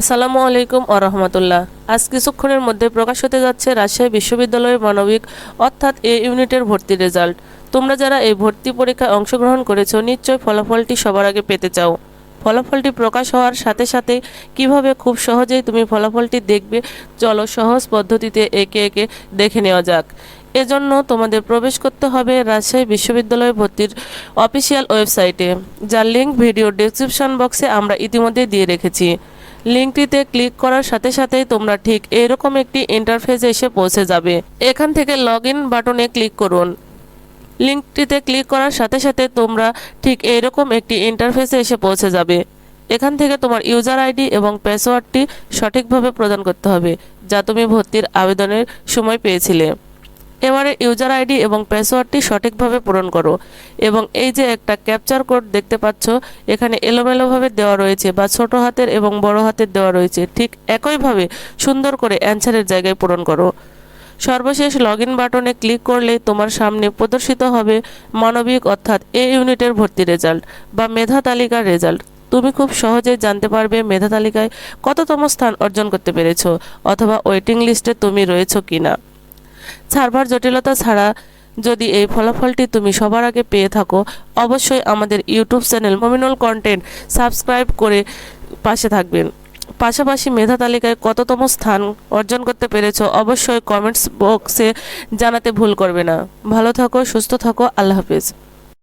আসসালামু আলাইকুম ও রহমতুল্লাহ। আজ কিছুক্ষণের মধ্যে প্রকাশ হতে যাচ্ছে রাজশাহী বিশ্ববিদ্যালয়ের মানবিক, অর্থাৎ এ ইউনিটের ভর্তি রেজাল্ট। তোমরা যারা এই ভর্তি পরীক্ষায় অংশগ্রহণ করেছ, নিশ্চয় ফলাফলটি সবার আগে পেতে চাও। ফলাফলটি প্রকাশ হওয়ার সাথে সাথে কীভাবে খুব সহজেই তুমি ফলাফলটি দেখবে, চলো সহজ পদ্ধতিতে একে একে দেখে নেওয়া যাক। এজন্য তোমাদের প্রবেশ করতে হবে রাজশাহী বিশ্ববিদ্যালয় ভর্তির অফিসিয়াল ওয়েবসাইটে। যার লিঙ্ক ভিডিও ডেসক্রিপশন বক্সে আমরা ইতিমধ্যে দিয়ে রেখেছি। লিঙ্কটিতে ক্লিক করার সাথে সাথেই তোমরা ঠিক এরকম একটি ইন্টারফেসে এসে পৌঁছে যাবে। এখান থেকে লগ ইন বাটনে ক্লিক করুন। লিঙ্কটিতে ক্লিক করার সাথে সাথে তোমরা ঠিক এইরকম একটি ইন্টারফেসে এসে পৌঁছে যাবে। এখান থেকে তোমার ইউজার আইডি এবং পাসওয়ার্ডটি সঠিকভাবে প্রদান করতে হবে, যা তুমি ভর্তির আবেদনের সময় পেয়েছিলে। এবারে ইউজার আইডি এবং পাসওয়ার্ডটি সঠিকভাবে পূরণ করো এবং এই যে একটা ক্যাপচার কোড দেখতে পাচ্ছ, এখানে এলোমেলোভাবে দেওয়া রয়েছে বা ছোট হাতের এবং বড় হাতের দেওয়া রয়েছে। ঠিক একইভাবে সুন্দর করে অ্যান্সারের জায়গায় পূরণ করো। সর্বশেষ লগ ইন বাটনে ক্লিক করলে তোমার সামনে প্রদর্শিত হবে মানবিক অর্থাৎ এ ইউনিটের ভর্তি রেজাল্ট বা মেধা তালিকার রেজাল্ট। তুমি খুব সহজেই জানতে পারবে মেধা তালিকায় কততম স্থান অর্জন করতে পেরেছ অথবা ওয়েটিং লিস্টে তুমি রয়েছো কিনা। সার্ভার জটিলতা ছাড়া যদি এই ফলাফলটি তুমি সবার আগে পেয়ে থাকো, অবশ্যই আমাদের YouTube channel Mominul content subscribe করে পাশে থাকবেন। পাশাপাশি মেধা তালিকায় কততম স্থান অর্জন করতে পেরেছ, অবশ্যই কমেন্টস বক্সে জানাতে ভুল করবে না। ভালো থাকো, সুস্থ থাকো, আল্লাহ হাফিজ।